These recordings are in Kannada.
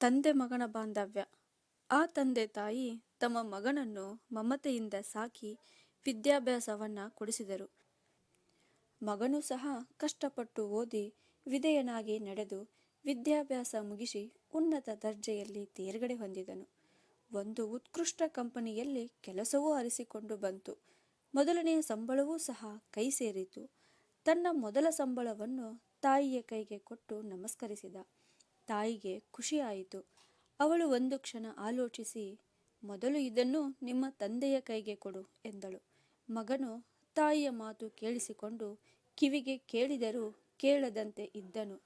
ತಂದೆ ಮಗನ ಬಾಂಧವ್ಯ. ಆ ತಂದೆ ತಾಯಿ ತಮ್ಮ ಮಗನನ್ನು ಮಮತೆಯಿಂದ ಸಾಕಿ ವಿದ್ಯಾಭ್ಯಾಸವನ್ನ ಕೊಡಿಸಿದರು. ಮಗನು ಸಹ ಕಷ್ಟಪಟ್ಟು ಓದಿ ವಿಧೇಯನಾಗಿ ನಡೆದು ವಿದ್ಯಾಭ್ಯಾಸ ಮುಗಿಸಿ ಉನ್ನತ ದರ್ಜೆಯಲ್ಲಿ ತೇರ್ಗಡೆ ಹೊಂದಿದನು. ಒಂದು ಉತ್ಕೃಷ್ಟ ಕಂಪನಿಯಲ್ಲಿ ಕೆಲಸವೂ ಅರಿಸಿಕೊಂಡು ಬಂತು. ಮೊದಲನೆಯ ಸಂಬಳವೂ ಸಹ ಕೈ ಸೇರಿತು. ತನ್ನ ಮೊದಲ ಸಂಬಳವನ್ನು ತಾಯಿಯ ಕೈಗೆ ಕೊಟ್ಟು ನಮಸ್ಕರಿಸಿದ. ತಾಯಿಗೆ ಖುಷಿಯಾಯಿತು. ಅವಳು ಒಂದು ಕ್ಷಣ ಆಲೋಚಿಸಿ, ಮೊದಲು ಇದನ್ನು ನಿಮ್ಮ ತಂದೆಯ ಕೈಗೆ ಕೊಡು ಎಂದಳು. ಮಗನು ತಾಯಿಯ ಮಾತು ಕೇಳಿಸಿಕೊಂಡು ಕಿವಿಗೆ ಕೇಳಿದರೂ ಕೇಳದಂತೆ ಇದ್ದನು.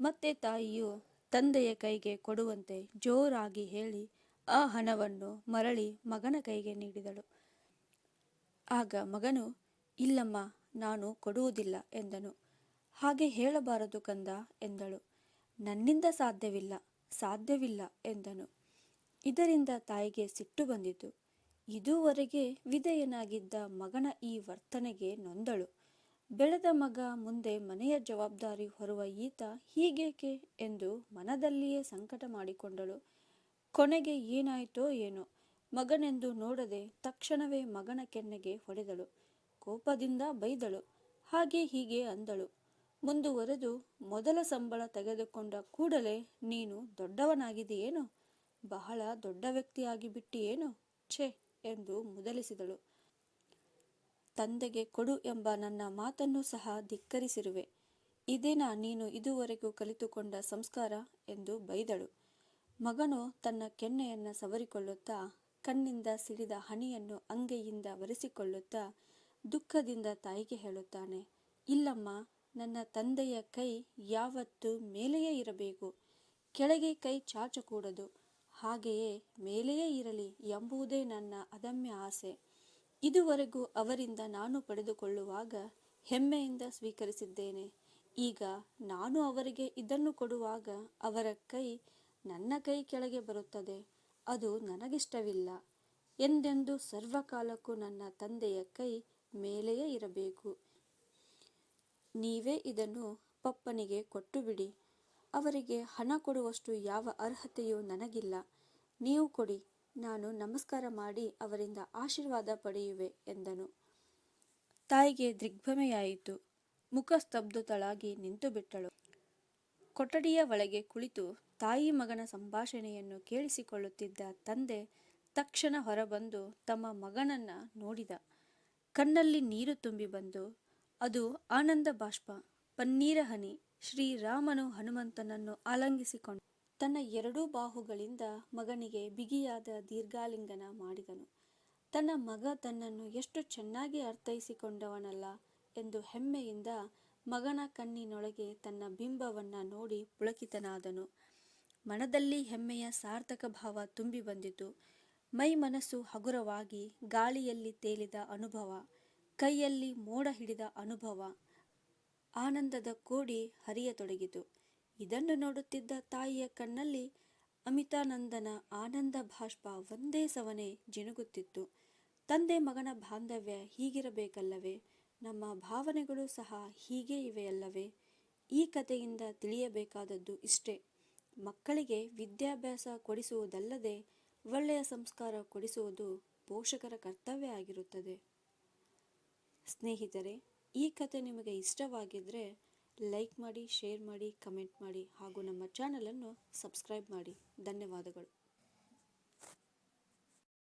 ಮತ್ತೆ ತಾಯಿಯು ತಂದೆಯ ಕೈಗೆ ಕೊಡುವಂತೆ ಜೋರಾಗಿ ಹೇಳಿ ಆ ಹಣವನ್ನು ಮರಳಿ ಮಗನ ಕೈಗೆ ನೀಡಿದಳು. ಆಗ ಮಗನು, ಇಲ್ಲಮ್ಮ, ನಾನು ಕೊಡುವುದಿಲ್ಲ ಎಂದನು. ಹಾಗೆ ಹೇಳಬಾರದು ಕಂದ ಎಂದಳು. ನನ್ನಿಂದ ಸಾಧ್ಯವಿಲ್ಲ ಸಾಧ್ಯವಿಲ್ಲ ಎಂದನು. ಇದರಿಂದ ತಾಯಿಗೆ ಸಿಟ್ಟು ಬಂದಿತು. ಇದುವರೆಗೆ ವಿಧೇಯನಾಗಿದ್ದ ಮಗನ ಈ ವರ್ತನೆಗೆ ನೊಂದಳು. ಬೆಳೆದ ಮಗ ಮುಂದೆ ಮನೆಯ ಜವಾಬ್ದಾರಿ ಹೊರುವ ಈತ ಹೀಗೇಕೆ ಎಂದು ಮನದಲ್ಲಿಯೇ ಸಂಕಟ ಮಾಡಿಕೊಂಡಳು. ಕೊನೆಗೆ ಏನಾಯಿತೋ ಏನೋ, ಮಗನೆಂದು ನೋಡದೆ ತಕ್ಷಣವೇ ಮಗನ ಕೆನ್ನೆಗೆ ಹೊಡೆದಳು. ಕೋಪದಿಂದ ಬೈದಳು. ಹಾಗೆ ಹೀಗೆ ಅಂದಳು. ಮುಂದುವರೆದು ಮೊದಲ ಸಂಬಳ ತೆಗೆದುಕೊಂಡ ಕೂಡಲೇ ನೀನು ದೊಡ್ಡವನಾಗಿದೆಯೇನು ಬಹಳ ದೊಡ್ಡ ವ್ಯಕ್ತಿಯಾಗಿ ಬಿಟ್ಟಿಯೇನು ಛೆ ಎಂದು ಮುದಲಿಸಿದಳು. ತಂದೆಗೆ ಕೊಡು ಎಂಬ ನನ್ನ ಮಾತನ್ನು ಸಹ ಧಿಕ್ಕರಿಸಿರುವೆ. ಇದೇನಾ ನೀನು ಇದುವರೆಗೂ ಕಲಿತುಕೊಂಡ ಸಂಸ್ಕಾರ? ಎಂದು ಬೈದಳು. ಮಗನು ತನ್ನ ಕೆನ್ನೆಯನ್ನು ಸವರಿಕೊಳ್ಳುತ್ತಾ, ಕಣ್ಣಿಂದ ಸಿಡಿದ ಹನಿಯನ್ನು ಅಂಗೈಯಿಂದ ಒರೆಸಿಕೊಳ್ಳುತ್ತಾ, ದುಃಖದಿಂದ ತಾಯಿಗೆ ಹೇಳುತ್ತಾನೆ, ಇಲ್ಲಮ್ಮ ನನ್ನ ತಂದೆಯ ಕೈ ಯಾವತ್ತು ಮೇಲೆಯೇ ಇರಬೇಕು, ಕೆಳಗೆ ಕೈ ಚಾಚಕೂಡದು. ಹಾಗೆಯೇ ಮೇಲೆಯೇ ಇರಲಿ ಎಂಬುದೇ ನನ್ನ ಅದಮ್ಯ ಆಸೆ. ಇದುವರೆಗೂ ಅವರಿಂದ ನಾನು ಪಡೆದುಕೊಳ್ಳುವಾಗ ಹೆಮ್ಮೆಯಿಂದ ಸ್ವೀಕರಿಸಿದ್ದೇನೆ. ಈಗ ನಾನು ಅವರಿಗೆ ಇದನ್ನು ಕೊಡುವಾಗ ಅವರ ಕೈ ನನ್ನ ಕೈ ಕೆಳಗೆ ಬರುತ್ತದೆ, ಅದು ನನಗಿಷ್ಟವಿಲ್ಲ ಎಂದೆಂದು ಸರ್ವಕಾಲಕ್ಕೂ ನನ್ನ ತಂದೆಯ ಕೈ ಮೇಲೆಯೇ ಇರಬೇಕು. ನೀವೇ ಇದನ್ನು ಪಪ್ಪನಿಗೆ ಕೊಟ್ಟು ಬಿಡಿ ಅವರಿಗೆ ಹಣ ಕೊಡುವಷ್ಟು ಯಾವ ಅರ್ಹತೆಯೂ ನನಗಿಲ್ಲ. ನೀವು ಕೊಡಿ, ನಾನು ನಮಸ್ಕಾರ ಮಾಡಿ ಅವರಿಂದ ಆಶೀರ್ವಾದ ಪಡೆಯುವೆ ಎಂದನು. ತಾಯಿಗೆ ದಿಗ್ಭ್ರಮೆಯಾಯಿತು. ಮುಖ ಸ್ತಬ್ಧತಳಾಗಿ ನಿಂತು ಬಿಟ್ಟಳು. ಕೊಠಡಿಯ ಒಳಗೆ ಕುಳಿತು ತಾಯಿ ಮಗನ ಸಂಭಾಷಣೆಯನ್ನು ಕೇಳಿಸಿಕೊಳ್ಳುತ್ತಿದ್ದ ತಂದೆ ತಕ್ಷಣ ಹೊರಬಂದು ತಮ್ಮ ಮಗನನ್ನ ನೋಡಿದ. ಕಣ್ಣಲ್ಲಿ ನೀರು ತುಂಬಿ ಬಂದು ಅದು ಆನಂದ ಬಾಷ್ಪ, ಪನ್ನೀರ ಹನಿ ಶ್ರೀರಾಮನು ಹನುಮಂತನನ್ನು ಆಲಂಗಿಸಿಕೊಂಡು. ತನ್ನ ಎರಡೂ ಬಾಹುಗಳಿಂದ ಮಗನಿಗೆ ಬಿಗಿಯಾದ ದೀರ್ಘಾಲಿಂಗನ ಮಾಡಿದನು. ತನ್ನ ಮಗ ತನ್ನನ್ನು ಎಷ್ಟು ಚೆನ್ನಾಗಿ ಅರ್ಥೈಸಿಕೊಂಡವನಲ್ಲ ಎಂದು ಹೆಮ್ಮೆಯಿಂದ ಮಗನ ಕಣ್ಣಿನೊಳಗೆ ತನ್ನ ಬಿಂಬವನ್ನು ನೋಡಿ ಪುಳಕಿತನಾದನು. ಮನದಲ್ಲಿ ಹೆಮ್ಮೆಯ ಸಾರ್ಥಕ ಭಾವ ತುಂಬಿ ಬಂದಿತು. ಮೈ ಮನಸ್ಸು ಹಗುರವಾಗಿ ಗಾಳಿಯಲ್ಲಿ ತೇಲಿದ ಅನುಭವ. ಕೈಯಲ್ಲಿ ಮೋಡ ಹಿಡಿದ ಅನುಭವ ಆನಂದದ ಕೋಡಿ ಹರಿಯತೊಡಗಿತು. ಇದನ್ನು ನೋಡುತ್ತಿದ್ದ ತಾಯಿಯ ಕಣ್ಣಲ್ಲಿ ಅಮಿತಾನಂದನ ಆನಂದ ಭಾಷ್ಪ ಒಂದೇ ಸವನೆ ಜಿನುಗುತ್ತಿತ್ತು. ತಂದೆ ಮಗನ ಬಾಂಧವ್ಯ ಹೀಗಿರಬೇಕಲ್ಲವೇ? ನಮ್ಮ ಭಾವನೆಗಳು ಸಹ ಹೀಗೆ ಇವೆಯಲ್ಲವೇ? ಈ ಕಥೆಯಿಂದ ತಿಳಿಯಬೇಕಾದದ್ದು ಇಷ್ಟೇ. ಮಕ್ಕಳಿಗೆ ವಿದ್ಯಾಭ್ಯಾಸ ಕೊಡಿಸುವುದಲ್ಲದೆ ಒಳ್ಳೆಯ ಸಂಸ್ಕಾರ ಕೊಡಿಸುವುದು ಪೋಷಕರ ಕರ್ತವ್ಯ ಆಗಿರುತ್ತದೆ. ಸ್ನೇಹಿತರೆ, ಈ ಕತೆ ನಿಮಗೆ ಇಷ್ಟವಾಗಿದ್ದರೆ ಲೈಕ್ ಮಾಡಿ, ಶೇರ್ ಮಾಡಿ, ಕಮೆಂಟ್ ಮಾಡಿ ಹಾಗೂ ನಮ್ಮ ಚಾನಲನ್ನು ಸಬ್ಸ್ಕ್ರೈಬ್ ಮಾಡಿ. ಧನ್ಯವಾದಗಳು.